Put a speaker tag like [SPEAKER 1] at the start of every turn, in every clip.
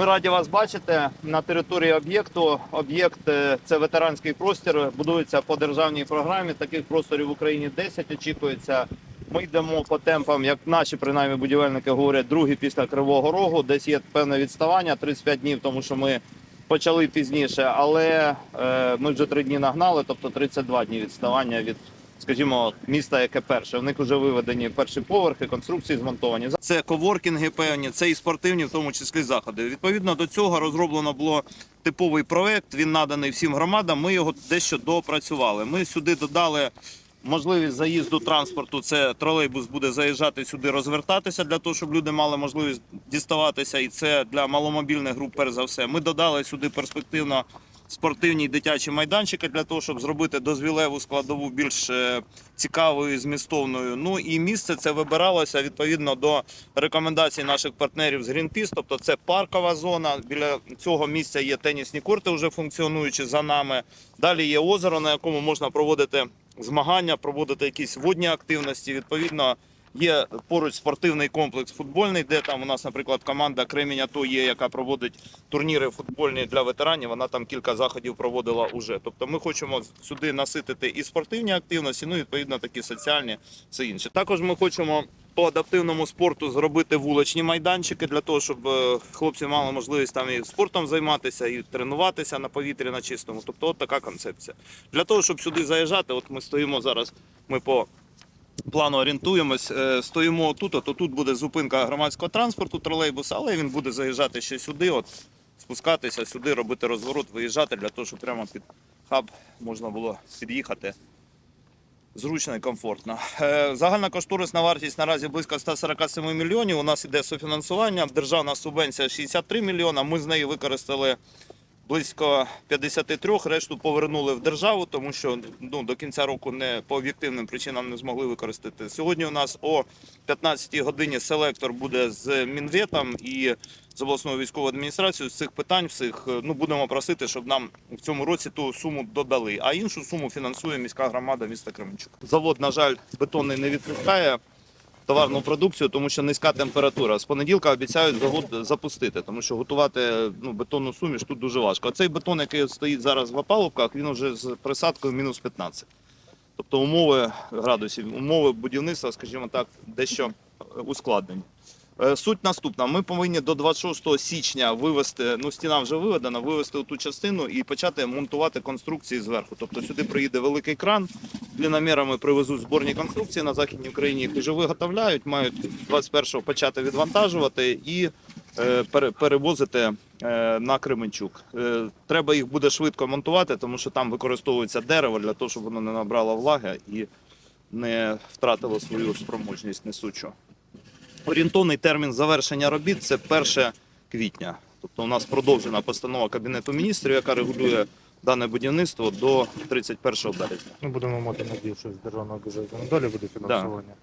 [SPEAKER 1] Ми раді вас бачити на території об'єкту. Об'єкт е, це ветеранський простір. Будується по державній програмі. Таких просторів в Україні 10 очікується. Ми йдемо по темпам, як наші принаймні будівельники говорять, другі після Кривого Рогу. Десь є певне відставання 35 днів, тому що ми почали пізніше, але е, ми вже три дні нагнали, тобто 32 дні відставання від, скажімо, міста, яке перше. В них вже виведені перші поверхи, конструкції змонтовані. Це коворкінги певні, це і спортивні, в тому числі заходи. Відповідно до цього розроблено було типовий проект. Він наданий всім громадам. Ми його дещо допрацювали. Ми сюди додали. Можливість заїзду транспорту це тролейбус буде заїжджати сюди, розвертатися для того, щоб люди мали можливість діставатися, і це для маломобільних груп, перш за все. Ми додали сюди перспективно спортивні й дитячі майданчики для того, щоб зробити дозвілеву складову більш е, цікавою, і змістовною. Ну і місце це вибиралося відповідно до рекомендацій наших партнерів з Greenpeace, тобто це паркова зона. Біля цього місця є тенісні корти, вже функціонуючі за нами. Далі є озеро, на якому можна проводити змагання, проводити якісь водні активності. Відповідно, є поруч спортивний комплекс футбольний, де там у нас, наприклад, команда Кремінь АТО є, яка проводить турніри футбольні для ветеранів. Вона там кілька заходів проводила уже. Тобто, ми хочемо сюди наситити і спортивні активності, ну і відповідно такі соціальні, все інше. Також ми хочемо. По адаптивному спорту зробити вуличні майданчики для того, щоб е, хлопці мали можливість там і спортом займатися, і тренуватися на повітрі на чистому. Тобто, от така концепція. Для того, щоб сюди заїжджати, от ми стоїмо зараз. Ми по плану орієнтуємось. е, Стоїмо тут, от тут буде зупинка громадського транспорту, тролейбуса, але він буде заїжджати ще сюди, от спускатися сюди, робити розворот, виїжджати для того, щоб прямо під хаб можна було під'їхати. Зручно і комфортно. Е, Загальна кошторисна вартість наразі близько 147 мільйонів. У нас іде софінансування, державна субвенція 63 мільйона. Ми з неї використали близько 53, решту повернули в державу, тому що ну, до кінця року не по об'єктивним причинам не змогли використати. Сьогодні у нас о 15 годині селектор буде з Мінветом і з обласною військовою адміністрацією з цих питань всіх е, ну будемо просити, щоб нам в цьому році ту суму додали. А іншу суму фінансує міська громада міста Кременчук. Завод, на жаль, бетонний не відпускає товарну продукцію, тому що низька температура. З понеділка обіцяють запустити, тому що готувати ну, бетонну суміш тут дуже важко. А цей бетон, який стоїть зараз в опалубках, він вже з присадкою мінус 15. Тобто умови градусів, умови будівництва, скажімо так, дещо ускладнені. Е, Суть наступна: ми повинні до 26 січня вивести, ну стіна вже виведена, вивести ту частину і почати монтувати конструкції зверху. Тобто сюди приїде великий кран, длинномірами привезуть зборні конструкції на Західній Україні, їх вже виготовляють, мають 21-го почати відвантажувати і е, перевозити е, на Кременчук. Треба їх буде швидко монтувати, тому що там використовується дерево для того, щоб воно не набрало влаги і не втратило свою спроможність несучу. Орієнтовний термін завершення робіт це 1 квітня. Тобто у нас продовжена постанова Кабінету міністрів, яка регулює дане будівництво до 31 березня.
[SPEAKER 2] Ми будемо мати надію, що з державного бюджету надалі буде фінансування.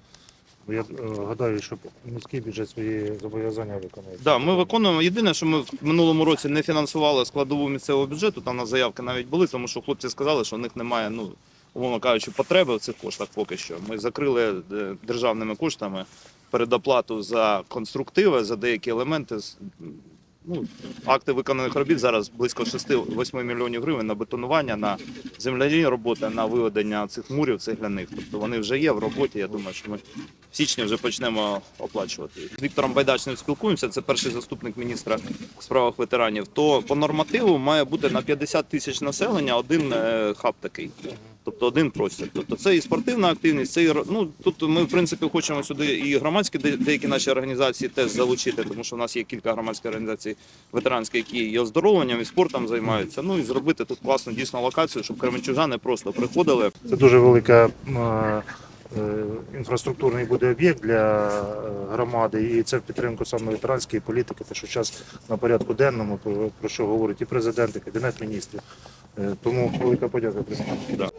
[SPEAKER 2] Бо я е, гадаю, що міський бюджет свої зобов'язання виконує.
[SPEAKER 1] Да, ми виконуємо. Єдине, що ми в минулому році не фінансували складову місцевого бюджету. Там у нас заявки навіть були, тому що хлопці сказали, що у них немає, ну умовно кажучи, потреби в цих коштах поки що. Ми закрили е, державними коштами передоплату за конструктиви, за деякі елементи. Ну, акти виконаних робіт зараз близько 6-8 мільйонів гривень на бетонування, на земляні роботи, на виведення цих мурів цегляних. Тобто вони вже є в роботі. Я думаю, що ми в січні вже почнемо оплачувати. З Віктором Байдачним спілкуємося, це перший заступник міністра у справах ветеранів. То по нормативу має бути на 50 тисяч населення один е, хаб такий. Тобто один простір. Тобто це і спортивна активність, це і ну тут ми в принципі хочемо сюди і громадські де- деякі наші організації теж залучити, тому що у нас є кілька громадських організацій ветеранських, які і оздоровленням, і спортом займаються. Ну і зробити тут класну дійсно локацію, щоб кременчужани просто приходили,
[SPEAKER 2] Це дуже велика е, е, інфраструктурний буде об'єкт для е, громади, і це в підтримку саме ветеранської політики, те, що зараз на порядку денному, про, що говорить і президент, і кабінет міністрів. Тому велика подяка президенту.
[SPEAKER 1] Да.